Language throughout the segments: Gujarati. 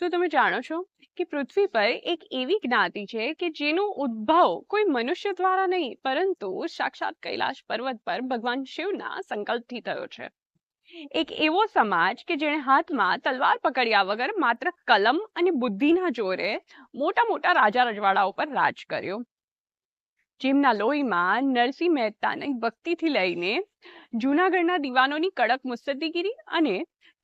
શું તમે જાણો છો કે પૃથ્વી પર એક એવી જ્ઞાતિ છે કે જેનો ઉદ્ભવ કોઈ મનુષ્ય દ્વારા નહીં, પરંતુ સાક્ષાત કૈલાશ પર્વત પર ભગવાન શિવના સંકલ્પથી થયો છે. એક એવો સમાજ કે જેણે હાથમાં તલવાર પકડ્યા વગર માત્ર કલમ અને બુદ્ધિના જોરે મોટા મોટા રાજા રજવાડાઓ પર રાજ કર્યો. જેમના લોહીમાં નરસિંહ મહેતાની ભક્તિથી લઈને જૂનાગઢના દીવાનોની કડક મુસ્તદીગીરી અને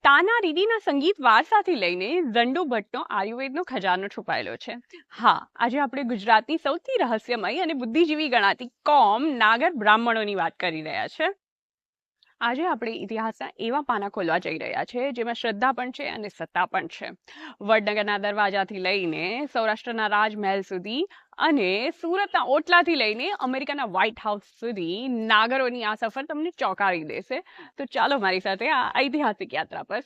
તાના રીડીના સંગીત વારસાથી લઈને ઝંડુ ભટ્ટનો આયુર્વેદનો ખજાનો છુપાયેલો છે. હા, આજે આપણે ગુજરાતની સૌથી રહસ્યમય અને બુદ્ધિજીવી ગણાતી કોમ નાગર બ્રાહ્મણોની વાત કરી રહ્યા છે. આજે આપણે ઇતિહાસના એવા પાના ખોલવા જઈ રહ્યા છે, જેમાં શ્રદ્ધા પણ છે અને સત્તા પણ છે. વડનગરના દરવાજાથી લઈને સૌરાષ્ટ્રના રાજમહેલ સુધી અને સુરતના ઓટલાથી લઈને અમેરિકાના વ્હાઇટ હાઉસ સુધી નાગરોની આ સફર તમને ચોંકાવી દેશે. તો ચાલો મારી સાથે આ ઐતિહાસિક યાત્રા પર.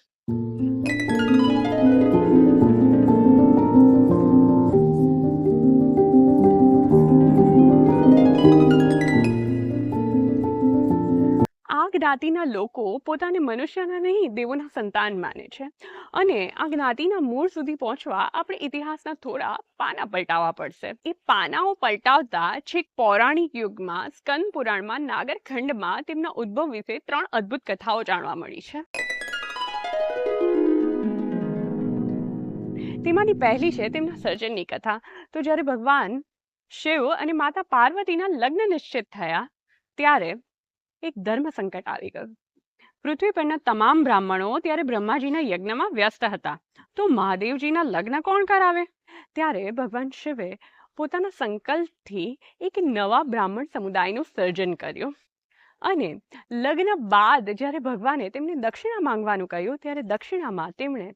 જ્ઞાતિના લોકો પોતાને મનુષ્યના નહીં, દેવોના સંતાન માને છે. અને આ જ્ઞાતિના મૂળ સુધી પહોંચવા આપણે ઇતિહાસના થોડા પાના પલટાવવા પડશે. એ પાનાઓ પલટાવતા છેક પૌરાણિક યુગમાં, સ્કંદ પુરાણમાં નાગરખંડમાં તેમના ઉદ્ભવ વિશે ત્રણ અદ્ભુત કથાઓ જાણવા મળી છે. તેમાંની પહેલી છે તેમના સર્જનની કથા. તો જ્યારે ભગવાન શિવ અને માતા પાર્વતીના લગ્ન નિશ્ચિત થયા, ત્યારે એક ધર્મ સંકટ આવી ગયું. પૃથ્વી પરના તમામ બ્રાહ્મણો ત્યારે બ્રહ્માજીના યજ્ઞમાં વ્યસ્ત હતા. તો મહાદેવજીના લગ્ન કોણ કરાવે? ત્યારે ભગવાન શિવે પોતાના સંકલ્પથી એક નવા બ્રાહ્મણ સમુદાયનું સર્જન કર્યું. અને લગ્ન બાદ જ્યારે ભગવાને તેમને દક્ષિણા માંગવાનું કહ્યું, ત્યારે દક્ષિણામાં તેમણે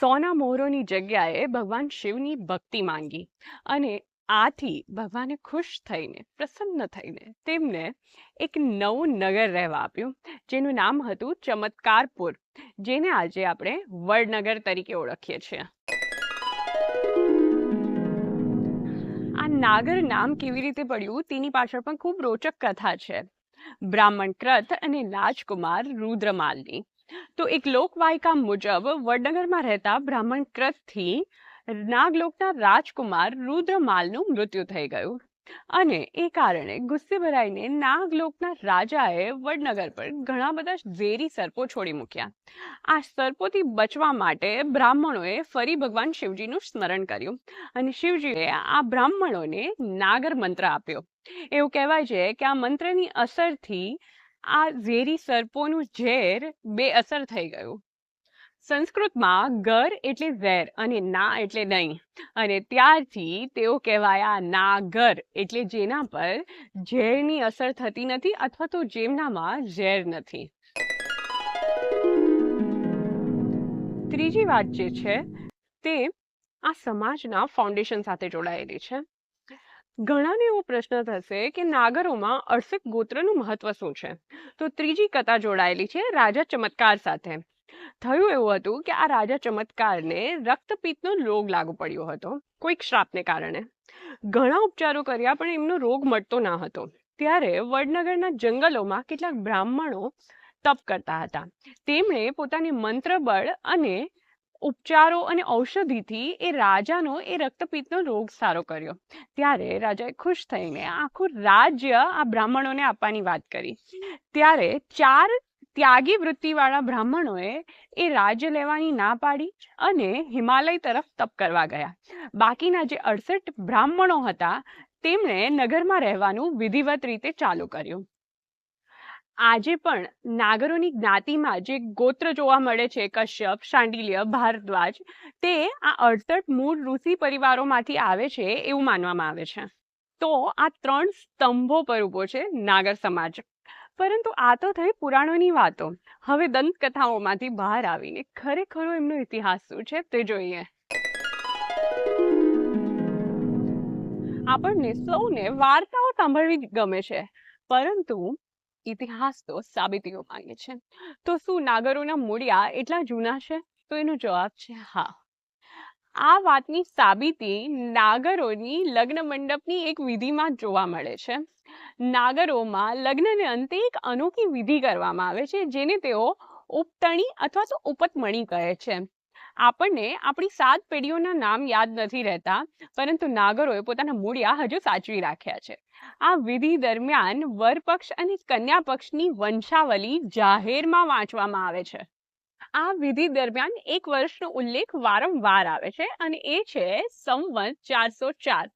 સોના મોહરોની જગ્યાએ ભગવાન શિવની ભક્તિ માંગી. અને આથી ભગવાને ખુશ થઈને, પ્રસન્ન થઈને તેમને એક નવું નગર રહેવા આપ્યું, જેનું નામ હતું ચમત્કારપુર, જેને આજે આપણે વડનગર તરીકે ઓળખીએ છીએ. આ નાગર નામ કેવી રીતે પડ્યું તેની પાછળ પણ ખૂબ રોચક કથા છે. બ્રાહ્મણ ક્રથ અને રાજકુમાર રુદ્રમાલની. તો એક લોકવાયકા મુજબ વડનગરમાં રહેતા બ્રાહ્મણ ક્રથથી નાગલોકના રાજકુમાર રુદ્રમાલનું મૃત્યુ થઈ ગયું. અને એ કારણે ગુસ્સે ભરાઈને નાગલોકના રાજાએ વડનગર પર ઘણા બધા ઝેરી સર્પો છોડી મૂક્યા. આ સર્પોથી બચવા માટે બ્રાહ્મણોએ ફરી ભગવાન શિવજીનું સ્મરણ કર્યું અને શિવજીએ આ બ્રાહ્મણોને નાગર મંત્ર આપ્યો. એવું કહેવાય છે કે આ મંત્રની અસરથી આ ઝેરી સર્પોનું ઝેર બે અસર થઈ ગયું. સંસ્કૃતમાં ગર એટલે ઝેર અને ના એટલે નહીં. અને ત્યારથી તેઓ કહેવાયા નાગર એટલે જેના પર ઝેરની અસર થતી નથી અથવા તો જેમનામાં ઝેર નથી. ત્રીજી વાત જે છે તે આ સમાજના ફાઉન્ડેશન સાથે જોડાયેલી છે. ઘણાને એવો પ્રશ્ન થશે કે નાગરોમાં અડસઠ ગોત્રનું મહત્વ શું છે? તો ત્રીજી કથા જોડાયેલી છે રાજા ચમત્કાર સાથે. થયું એવું હતું કે આ રાજા ચમત્કારને રક્તપિત્તનો રોગ લાગુ પડ્યો હતો, કોઈક શ્રાપને કારણે. ઘણા ઉપચારો કર્યા, પણ એમનો રોગ મટતો ના હતો. ત્યારે વડનગરના જંગલોમાં કેટલાક બ્રાહ્મણો તપ કરતા હતા. તેમણે પોતાની મંત્રબળ અને ઉપચારો અને ઔષધિથી એ રાજાનો એ રક્તપિત્તનો રોગ સારો કર્યો. ત્યારે રાજાએ ખુશ થઈને આખું રાજ્ય આ બ્રાહ્મણોને આપવાની વાત કરી. ત્યારે ચાર ત્યાગી વૃત્તિવાળા બ્રાહ્મણોએ એ રાજ્ય લેવાની ના પાડી અને હિમાલય તરફ તપ કરવા ગયા. બાકીના જે અડસઠ બ્રાહ્મણો હતા, તેમણે નગરમાં રહેવાનું વિધિવત રીતે ચાલુ કર્યું. આજે પણ નાગરોની જ્ઞાતિમાં જે ગોત્ર જોવા મળે છે, કશ્યપ શાંડિલ્ય ભારદ્વાજ, તે આ અડસઠ મૂળ ઋષિ પરિવારોમાંથી આવે છે એવું માનવામાં આવે છે. તો આ ત્રણ સ્તંભો પર ઊભો છે નાગર સમાજ. પરંતુ આ તો થઈ પુરાણોની વાતો. હવે દંતકથાઓમાંથી બહાર આવીને ખરેખરો એમનો ઇતિહાસ શું છે તે જોઈએ. આપણને સૌને વાર્તાઓ સાંભળવી ગમે છે, પરંતુ ઇતિહાસ તો સાબિતીઓ માંગે છે. તો શું નાગરોના મૂળિયા એટલા જૂના છે? તો એનો જવાબ છે હા. આ વાતની સાબિતી નાગરોની લગ્ન મંડપની એક વિધિમાં જોવા મળે છે. નાગરોમાં લગ્નને અંતે એક અનોખી વિધિ કરવામાં આવે છે, જેને તેઓ ઉપતણી અથવા તો ઉપતમણી કહે છે. આપણને આપણી સાત પેઢીઓના નામ યાદ નથી રહેતા, પરંતુ નાગરોએ પોતાના મૂળિયા હજુ સાચવી રાખ્યા છે. આ વિધિ દરમિયાન વરપક્ષ અને કન્યા પક્ષની વંશાવલી જાહેરમાં વાંચવામાં આવે છે. આ વિધિ દરમિયાન એક વર્ષનો ઉલ્લેખ વારંવાર આવે છે અને એ છે સંવત ચારસો ચાર.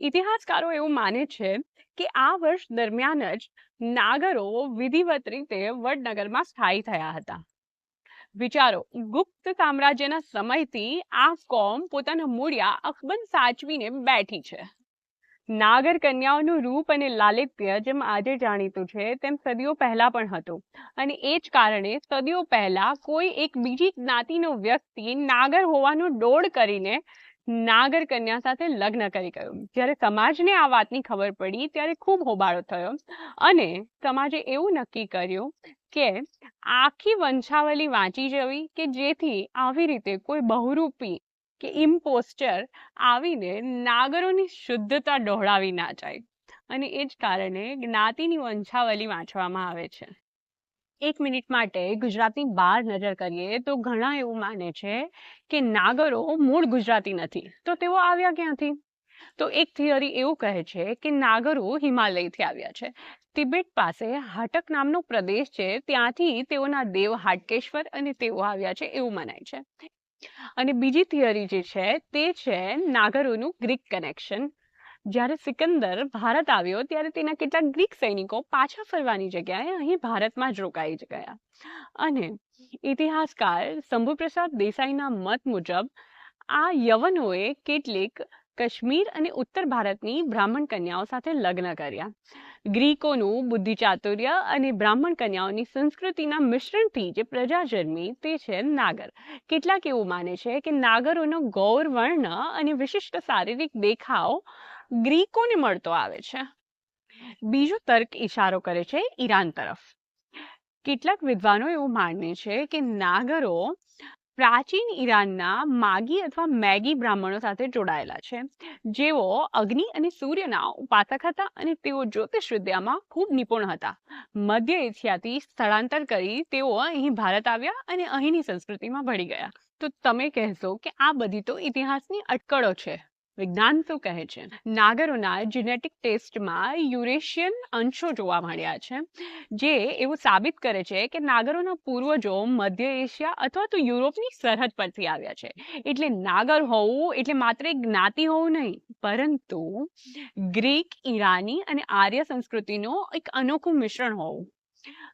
ઇતિહાસકારો એવું માને છે કે આ વર્ષ દરમિયાન જ નાગરો વિધિવત રીતે વડનગરમાં સ્થાયી થયા હતા. વિચારો, ગુપ્ત સામ્રાજ્યના સમયથી આ કોમ પોતાના મૂળિયા અકબંધ સાચવીને બેઠી છે. નાગર કન્યાઓનું રૂપ અને લાલિત્ય જેમ આજે જાણીતું છે, તેમ સદીઓ પહેલા પણ હતું અને એ જ કારણે સદીઓ પહેલા કોઈ એક બીજી જ્ઞાતિનો વ્યક્તિ નાગર હોવાનો ડોળ કરીને નાગર કન્યા સાથે લગ્ન કરી ગયું. જ્યારે સમાજને આ વાતની ખબર પડી ત્યારે ખૂબ હોબાળો થયો અને સમાજે એવું નક્કી કર્યું કે આખી વંશાવલી વાંચી જવી કે જેથી આવી રીતે કોઈ બહુરૂપી કે ઇમ્પોસ્ટર આવીને નાગરોની શુદ્ધતા ડહોળાવી ના જાય. અને એ જ કારણે જ્ઞાતિની વંશાવલી વાંચવામાં આવે છે. એક મિનિટ માટે ગુજરાતની બહાર નજર કરીએ તો ઘણા એવું માને છે કે નાગરો મૂળ ગુજરાતી નથી. તો તેઓ આવ્યા ક્યાંથી? તો એક થિયરી એવું કહે છે કે નાગરો હિમાલયથી આવ્યા છે. તિબેટ પાસે હાટક નામનો પ્રદેશ છે, ત્યાંથી તેઓના દેવ હાટકેશ્વર અને તેઓ આવ્યા છે એવું મનાય છે. અને બીજી થિયરી જે છે તે છે નાગરોનું ગ્રીક કનેક્શન જ્યારે સિકંદર ભારત આવ્યો ત્યારે તેના કેટલાક ગ્રીક સૈનિકો પાછા ફરવાની જગ્યાએ અહીં ભારતમાં જ રોકાઈ ગયા. અને ઇતિહાસકાર શંભુપ્રસાદ દેસાઈના મત મુજબ, આ યવનોએ કેટલીક કાશ્મીર અને ઉત્તર ભારતની બ્રાહ્મણ કન્યાઓ સાથે લગ્ન કર્યા. ગ્રીકોનું બુદ્ધિ ચાતુર્ય અને બ્રાહ્મણ કન્યાઓની સંસ્કૃતિના મિશ્રણથી જે પ્રજા જન્મી તે છે નાગર. કેટલાક એવું માને છે કે નાગરોનો ગૌર વર્ણ અને વિશિષ્ટ શારીરિક દેખાવ ગ્રીકોને મળતો આવે છે. બીજો તર્ક ઇશારો કરે છે ઈરાન તરફ. કેટલાક વિદ્વાનો એવું માને છે કે નાગરો પ્રાચીન ઈરાનના માગી અથવા મેગી બ્રાહ્મણો સાથે જોડાયેલા છે. જેઓ અગ્નિ અને સૂર્યના ઉપાસક હતા અને તેઓ જ્યોતિષ વિદ્યામાં ખૂબ નિપુણ હતા. મધ્ય એશિયાથી સ્થળાંતર કરી તેઓ અહીં ભારત આવ્યા અને અહીંની સંસ્કૃતિમાં ભળી ગયા. તો તમે કહેશો કે આ બધી તો ઇતિહાસની અટકળો છે. વિજ્ઞાન શું કહે છે. નાગરોના જીનેટિક ટેસ્ટમાં યુરેશિયન અંશો જોવા મળ્યા છે, જે એવું સાબિત કરે છે કે નાગરોના પૂર્વજો મધ્ય એશિયા અથવા તો યુરોપની સરહદ પરથી આવ્યા છે. એટલે નાગર હોવું એટલે માત્ર એક જ્ઞાતિ હોવું નહીં, પરંતુ ગ્રીક, ઈરાની અને આર્ય સંસ્કૃતિનો એક અનોખું મિશ્રણ હોવું.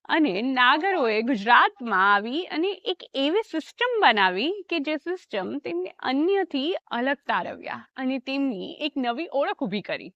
અને નાગરોએ ગુજરાતમાં આવી અને એક એવી સિસ્ટમ બનાવી કે જે સિસ્ટમ તેમને અન્યથી અલગ તારવ્યા અને તેમની એક નવી ઓળખ ઊભી કરી.